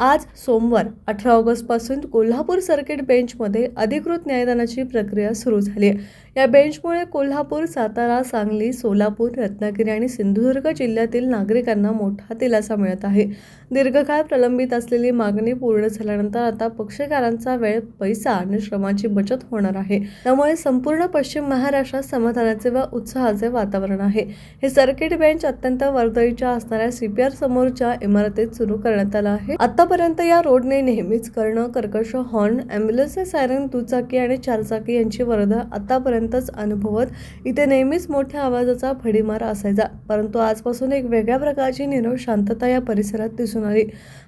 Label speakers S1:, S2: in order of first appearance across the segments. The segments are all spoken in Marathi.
S1: आज सोमवार अठरा ऑगस्टपासून कोल्हापूर सर्किट बेंचमध्ये अधिकृत न्यायदानाची प्रक्रिया सुरू झाली आहे. या बेंचमुळे कोल्हापूर सातारा सांगली सोलापूर रत्नागिरी आणि सिंधुदुर्ग जिल्ह्यातील नागरिकांना मोठा दिलासा मिळत आहे. दीर्घकाळ प्रलंबित असलेली मागणी पूर्ण झाल्यानंतर आता पक्षकारांचा वेळ पैसा आणि श्रमाची बचत होणार आहे. त्यामुळे संपूर्ण पश्चिम महाराष्ट्रात समाधानाचे व उत्साहाचे वातावरण आहे. हे सर्किट बेंच अत्यंत वर्दळीच्या असणाऱ्या सीपीआर समोरच्या इमारतीत सुरू करण्यात आलं आहे. आता आतापर्यंत या रोडने नेहमीच कर्ण कर्कश हॉर्न ॲम्ब्युलन्सचे सायरन दुचाकी आणि चारचाकी यांची वर्धा आतापर्यंतच अनुभवत इथे नेहमीच मोठ्या आवाजाचा फडीमार असायचा. परंतु आजपासून एक वेगळ्या प्रकारची निरव शांतता या परिसरात दिसून आली.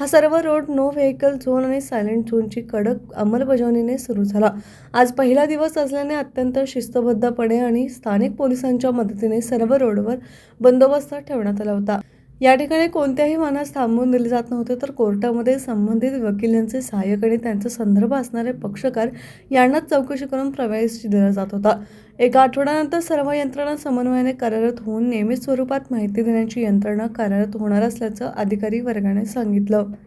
S1: हा सर्व रोड नो व्हेकल झोन आणि सायलेंट झोनची कडक अंमलबजावणीने सुरू झाला. आज पहिला दिवस असल्याने अत्यंत शिस्तबद्धपणे आणि स्थानिक पोलिसांच्या मदतीने सर्व रोडवर बंदोबस्त ठेवण्यात आला होता. या ठिकाणी कोणत्याही मानास थांबवून दिले जात नव्हते तर कोर्टामध्ये संबंधित वकिलांचे सहाय्यक आणि त्यांचा संदर्भ असणारे पक्षकार यांनाच चौकशी करून प्रवेश दिला जात होता. एका आठवड्यानंतर सर्व यंत्रणा समन्वयाने कार्यरत होऊन नियमित स्वरूपात माहिती देण्याची यंत्रणा कार्यरत होणार असल्याचं अधिकारी वर्गाने सांगितलं.